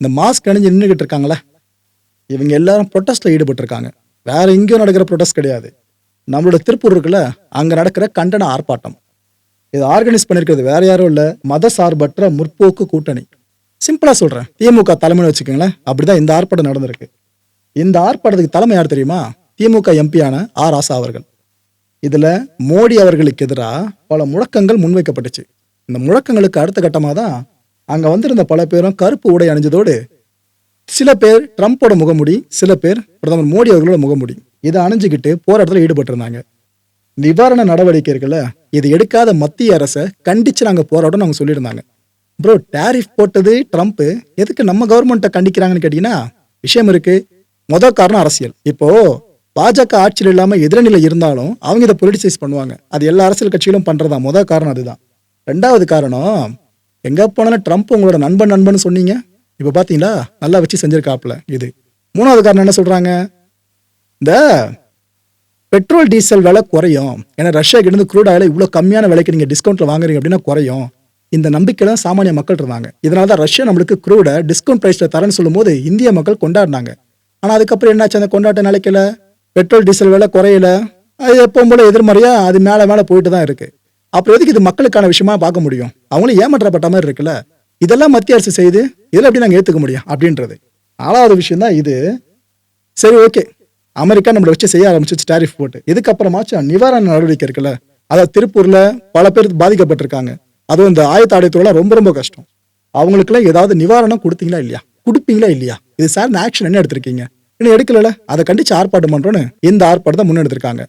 இந்த மாஸ்க் அணிஞ்சு நின்றுகிட்டு இருக்காங்களே இவங்க எல்லாரும் ப்ரொட்டஸ்ட்டில் ஈடுபட்டிருக்காங்க. வேற எங்கேயும் நடக்கிற ப்ரொட்டஸ்ட் கிடையாது. நம்மளோட திருப்பூர் இருக்குல்ல அங்கே நடக்கிற கண்டன ஆர்ப்பாட்டம். இது ஆர்கனைஸ் பண்ணியிருக்கிறது வேற யாரும் இல்லை மத சார்பற்ற முற்போக்கு கூட்டணி. சிம்பிளாக சொல்கிறேன் திமுக தலைமைன்னு வச்சுக்கோங்களேன் அப்படிதான் இந்த ஆர்ப்பாட்டம் நடந்திருக்கு. இந்த ஆர்ப்பாட்டத்துக்கு தலைமை யார் தெரியுமா? திமுக எம்பியான ஆர் ஆசா அவர்கள். இதில் மோடி அவர்களுக்கு எதிராக பல முழக்கங்கள் முன்வைக்கப்பட்டுச்சு. இந்த முழக்கங்களுக்கு அடுத்த கட்டமாக தான் அங்க வந்திருந்த பல பேரும் கருப்பு உடை அணிஞ்சதோடு சில பேர் ட்ரம்ப்போட முகமுடி சில பேர் பிரதமர் மோடி அவர்களோட முகமுடி. இதை அணிஞ்சுக்கிட்டு போராட்டத்தில் ஈடுபட்டிருந்தாங்க. நிவாரண நடவடிக்கை இருக்குல்ல இது எடுக்காத மத்திய அரசை கண்டிச்சு நாங்கள் போராட்டம் நாங்கள் சொல்லியிருந்தாங்க. ப்ரோ டேரிஃப் போட்டது ட்ரம்ப்பு எதுக்கு நம்ம கவர்மெண்ட்டை கண்டிக்கிறாங்கன்னு கேட்டிங்கன்னா விஷயம் இருக்கு. மொதல் காரணம் அரசியல். இப்போ பாஜக ஆட்சியில் இல்லாமல் எதிரணியில் இருந்தாலும் அவங்க இதை பொலிட்டிசைஸ் பண்ணுவாங்க. அது எல்லா அரசியல் கட்சிகளும் பண்ணுறதா முதல் காரணம் அதுதான். ரெண்டாவது காரணம் எங்கே போனாலும் ட்ரம்ப் உங்களோட நண்பன் நண்பன் சொன்னீங்க. இப்போ பார்த்தீங்களா நல்லா வச்சு செஞ்சுருக்காப்புல இது. மூணாவது காரணம் என்ன சொல்கிறாங்க இந்த பெட்ரோல் டீசல் விலை குறையும். ஏன்னா ரஷ்யா கிட்ட க்ரூட் ஆயில் இவ்வளோ கம்மியான விலைக்கு நீங்கள் டிஸ்கவுண்ட்ல வாங்குறீங்க அப்படின்னா குறையும். இந்த நம்பிக்கை தான் சாமானிய மக்கள் இருந்தாங்க. இதனால தான் ரஷ்யா நம்மளுக்கு க்ரூடை டிஸ்கவுண்ட் ப்ரைஸில் தரேன்னு சொல்லும்போது இந்திய மக்கள் கொண்டாடினாங்க. ஆனால் அதுக்கப்புறம் என்னாச்சு அந்த கொண்டாட்ட நிலைக்கல? பெட்ரோல் டீசல் விலை குறையல. அது எப்பவும் போல எதிர்மறையாக அது மேலே மேலே போயிட்டு தான் இருக்குது அப்புறம் எதுக்கு இது மக்களுக்கான விஷயமா பார்க்க முடியும்? அவங்களும் ஏமாற்றப்பட்ட மாதிரி இருக்குல்ல? இதெல்லாம் மத்திய அரசு செய்து இதில் எப்படி நாங்கள் ஏற்றுக்க முடியும்? அப்படின்றது. நாலாவது விஷயம் தான் இது. சரி ஓகே. அமெரிக்கா நம்மளை வச்சு செய்ய ஆரம்பிச்சிச்சு டாரிஃப் போட்டு. இதுக்கப்புறமாச்சும் நிவாரண நடவடிக்கை இருக்குல்ல? அதாவது திருப்பூரில் பல பேர் பாதிக்கப்பட்டிருக்காங்க. அதுவும் இந்த ஆயத்த ஆடையத்தோட ரொம்ப ரொம்ப கஷ்டம். அவங்களுக்குலாம் ஏதாவது நிவாரணம் கொடுத்தீங்களா இல்லையா? கொடுப்பீங்களா இல்லையா? இது சார் ஆக்ஷன் என்ன எடுத்திருக்கீங்க? இன்னும் எடுக்கல அதை கண்டிச்சு ஆர்ப்பாட்டம் பண்ணுறோன்னு இந்த ஆர்ப்பாட்டத்தை முன்னெடுத்திருக்காங்க.